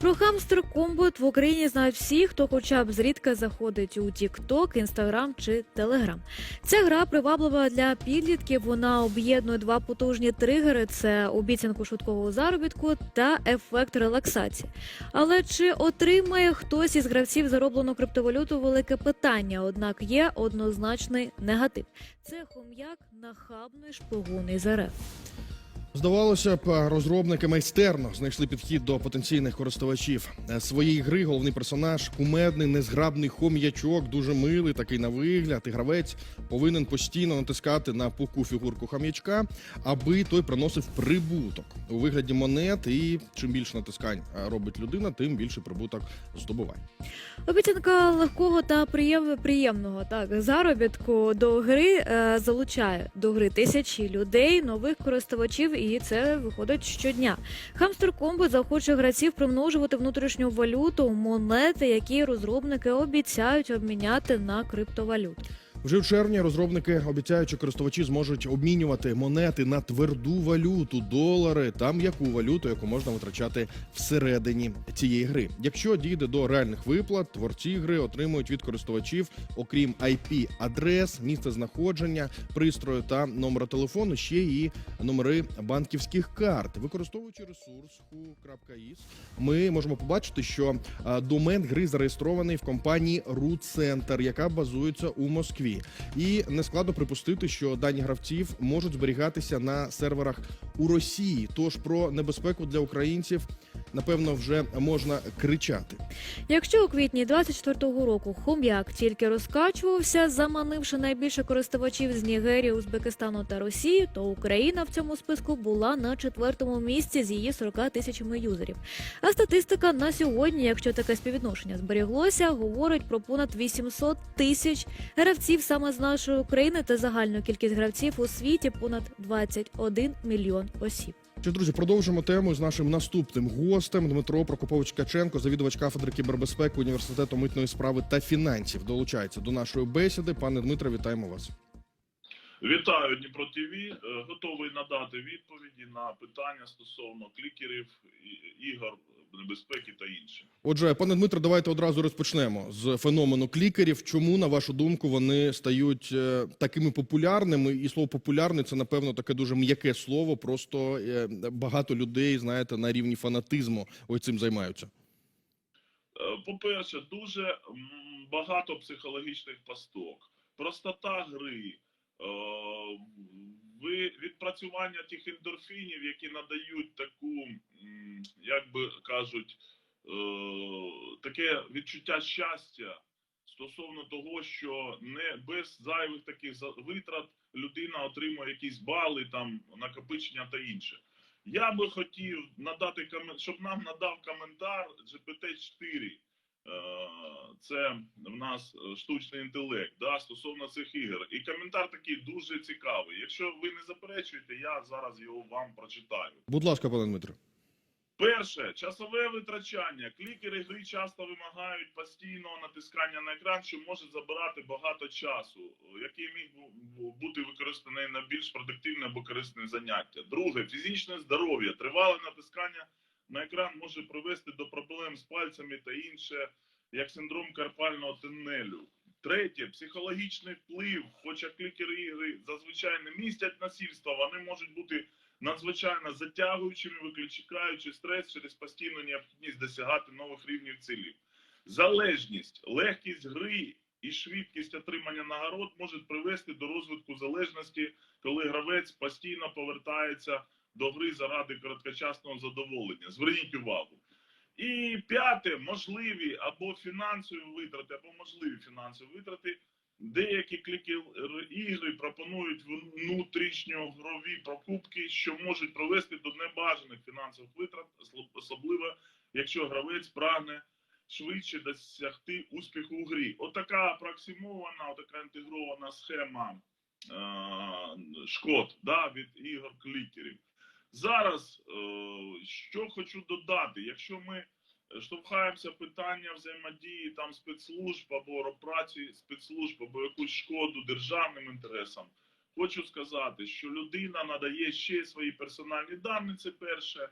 Про хамстер комбот в Україні знають всі, хто хоча б зрідка заходить у TikTok, Instagram чи Telegram. Ця гра приваблива для підлітків. Вона об'єднує два потужні тригери: це обіцянку швидкого заробітку та ефект релаксації. Але чи отримає хтось із гравців зароблену криптовалюту велике питання? Однак є однозначний негатив. Це хом'як нахабний шпигун із. Здавалося б, розробники майстерно знайшли підхід до потенційних користувачів Е, своєї гри. Головний персонаж кумедний, незграбний хом'ячок, дуже милий, такий на вигляд. І гравець повинен постійно натискати на пухку фігурку хом'ячка, аби той приносив прибуток у вигляді монет. І чим більше натискань е, робить людина, тим більше прибуток здобуває. Обіцянка легкого та приємного так заробітку до гри е, залучає до гри тисячі людей, нових користувачів, і це виходить щодня. Хамстер Комбо захоче гравців примножувати внутрішню валюту, монети, які розробники обіцяють обміняти на криптовалюту. Вже в червні розробники обіцяють, що користувачі зможуть обмінювати монети на тверду валюту, долари та м'яку валюту, яку можна витрачати всередині цієї гри. Якщо дійде до реальних виплат, творці гри отримують від користувачів, окрім IP-адрес, місце знаходження, пристрою та номера телефону, ще і номери банківських карт. Використовуючи ресурс who.is, ми можемо побачити, що а, домен гри зареєстрований в компанії Root Center, яка базується у Москві. І не складно припустити, що дані гравців можуть зберігатися на серверах у Росії. Тож про небезпеку для українців напевно вже можна кричати. Якщо у квітні 24-го року хом'як тільки розкачувався, заманивши найбільше користувачів з Нігерії, Узбекистану та Росії, то Україна в цьому списку була на четвертому місці з її 40 тисячами юзерів. А статистика на сьогодні, якщо таке співвідношення зберіглося, говорить про понад 800 тисяч гравців саме з нашої України та загальну кількість гравців у світі понад 21 мільйон осіб. Що, друзі, продовжимо тему з нашим наступним гостем Дмитро Прокопович Каченко, завідувач кафедри кібербезпеки університету митної справи та фінансів. Долучається до нашої бесіди. Пане Дмитро, вітаємо вас. Вітаю Дніпро ТВ. Е, Готовий надати відповіді на питання стосовно клікерів, ігор, небезпеки та інше. Отже, пане Дмитро, давайте одразу розпочнемо з феномену клікерів. Чому, на вашу думку, вони стають е, такими популярними? І слово популярний це напевно таке дуже м'яке слово. Просто е, багато людей, знаєте, на рівні фанатизму ось цим займаються. Е, По-перше, дуже багато психологічних пасток. Простота гри, ви- відпрацювання тих ендорфінів, які надають таку, як би кажуть, е, таке відчуття щастя стосовно того, що не без зайвих таких витрат людина отримує якісь бали, там накопичення та інше. Я би хотів надати щоб нам надав коментар GPT-4. Е, Це в нас е, штучний інтелект да, стосовно цих ігор. І коментар такий дуже цікавий. Якщо ви не заперечуєте, я зараз його вам прочитаю. Будь ласка, пане Дмитро. Перше, часове витрачання. Клікери гри часто вимагають постійного натискання на екран, що може забирати багато часу, який міг бути використаний на більш продуктивне або корисне заняття. Друге, фізичне здоров'я. Тривале натискання на екран може привести до проблем з пальцями та інше, як синдром карпального тунелю. Третє, психологічний вплив. Хоча клікери ігри зазвичай не містять насильства, вони можуть бути надзвичайно затягуючими, викликаючи стрес через постійну необхідність досягати нових рівнів цілів. Залежність, легкість гри і швидкість отримання нагород можуть привести до розвитку залежності, коли гравець постійно повертається до гри заради короткочасного задоволення. Зверніть увагу. І п'яте, можливі або фінансові витрати, або можливі фінансові витрати. Деякі кліки ігри пропонують внутрішньогрові покупки, що можуть привести до небажаних фінансових витрат, особливо якщо гравець прагне швидше досягти успіху у грі. Отака апроксимована, отака інтегрована схема е- шкод да, від ігор клікерів. Зараз е, що хочу додати, якщо ми штовхаємося питання взаємодії там спецслужб або праці спецслужб або якусь шкоду державним інтересам, хочу сказати, що людина надає ще свої персональні дані. Це перше.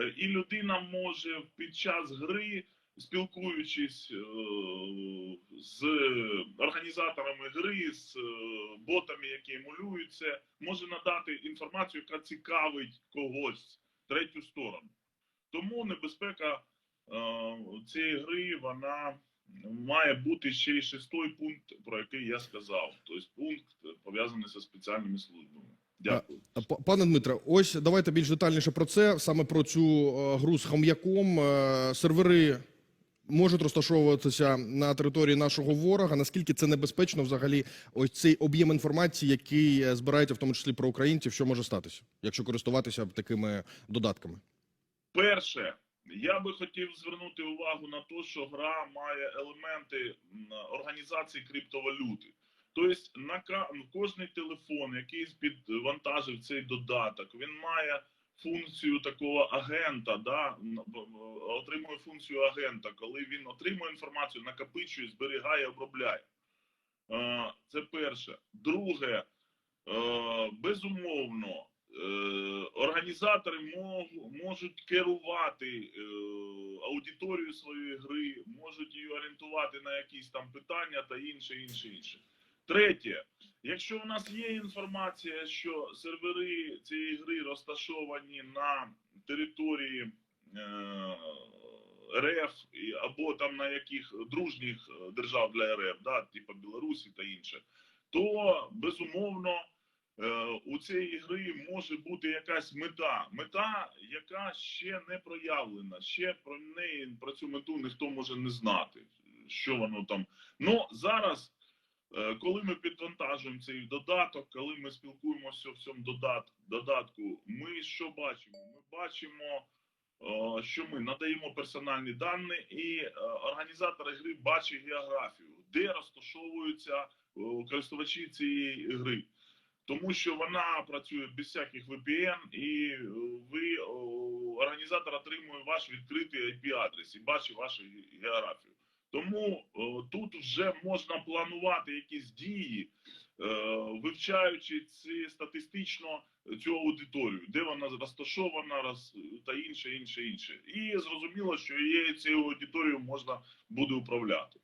Е, І людина може під час гри, спілкуючись е, з організаторами гри, з е, ботами, які емулюють це, може надати інформацію, яка цікавить когось третю сторону. Тому небезпека е, цієї гри вона має бути ще й шестой пункт, про який я сказав. Тобто пункт пов'язаний зі спеціальними службами. Дякую. Пане Дмитре, ось давайте більш детальніше про це, саме про цю гру з хом'яком. Сервери можуть розташовуватися на території нашого ворога. Наскільки це небезпечно взагалі? Ось цей об'єм інформації, який е, збирається, в тому числі про українців, що може статися, якщо користуватися такими додатками? Перше, я би хотів звернути увагу на те, що гра має елементи організації криптовалюти. Тобто на кожний телефон, який підвантажив цей додаток, він має функцію такого агента, да, отримує функцію агента, коли він отримує інформацію, накопичує, зберігає, обробляє. Е, Це перше. Друге, е, безумовно, е, організатори можуть керувати аудиторією своєї гри, можуть її орієнтувати на якісь там питання та інше, інше, інше. Третє, якщо у нас є інформація, що сервери цієї гри розташовані на території е, РФ або там на яких дружніх е, держав для РФ, да, типу Білорусі та інше, то безумовно е, у цієї гри може бути якась мета. Мета, яка ще не проявлена, ще про неї про цю мету ніхто може не знати, що воно там. Ну зараз. Е, Коли ми підвантажуємо цей додаток, коли ми спілкуємося в цьому додатку, ми що бачимо? Ми бачимо, е, що ми надаємо персональні дані, і е, організатори гри бачать географію, де розташовуються користувачі цієї гри. Тому що вона працює без всяких VPN, і ви організатор отримує ваш відкритий IP-адрес і бачить вашу географію. Тому о, тут вже можна планувати якісь дії, е, вивчаючи ці статистично цю аудиторію, де вона розташована, роз, та інше, інше, інше. І зрозуміло, що її цією аудиторією можна буде управляти.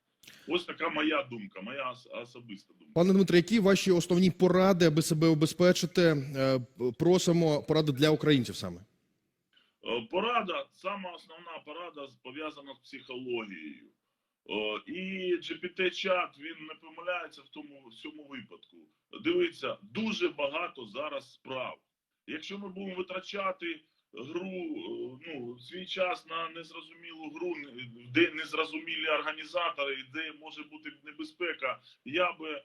Ось така моя думка, моя особиста думка. Пане Дмитре, які ваші основні поради, аби себе обезпечити? Е, Просимо поради для українців саме. Е, Порада, сама основна порада пов'язана з психологією. О, І GPT-чат він не помиляється в тому в цьому випадку. Дивіться, дуже багато зараз справ. Якщо ми будемо витрачати гру, е, ну, свій час на незрозумілу гру, де незрозумілі організатори, де може бути небезпека, я би е,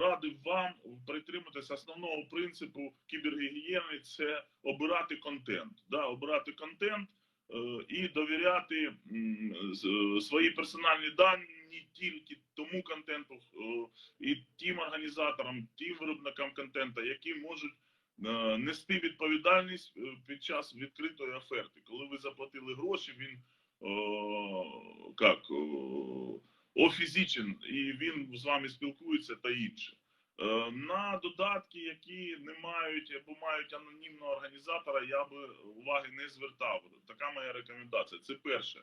радив вам притриматися основного принципу кібергігієни це обирати контент. Да, обирати контент і довіряти свої персональні дані тільки тому контенту е, і тим організаторам, тим виробникам контенту, які можуть е, нести відповідальність е, під час відкритої оферти. Коли ви заплатили гроші, він як, о, офізичен, і він з вами спілкується та інше. Е, На додатки, які не мають або мають анонімного організатора, я би уваги не звертав. Така моя рекомендація. Це перше.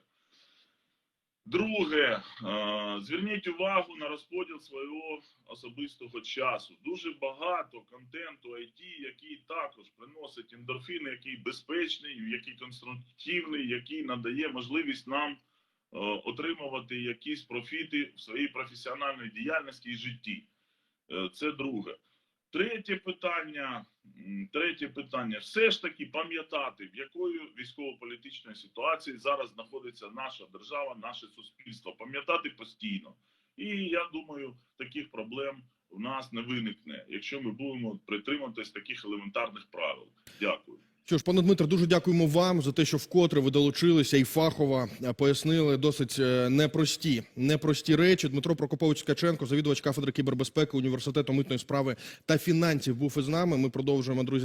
Друге, е, зверніть увагу на розподіл свого особистого часу. Дуже багато контенту IT, який також приносить ендорфіни, який безпечний, який конструктивний, який надає можливість нам е, отримувати якісь профіти в своїй професіональній діяльності і житті. Е, Це друге. Третє питання. Третє питання. Все ж таки пам'ятати, в якої військово-політичної ситуації зараз знаходиться наша держава, наше суспільство. Пам'ятати постійно. І я думаю, таких проблем в нас не виникне, якщо ми будемо притримуватись таких елементарних правил. Дякую. Що ж, пане Дмитре, дуже дякуємо вам за те, що вкотре ви долучилися і фахово е, пояснили досить е, непрості, непрості речі. Дмитро Прокопович Ткаченко, завідувач кафедри кібербезпеки університету митної справи та фінансів, був із нами. Ми продовжуємо друзі.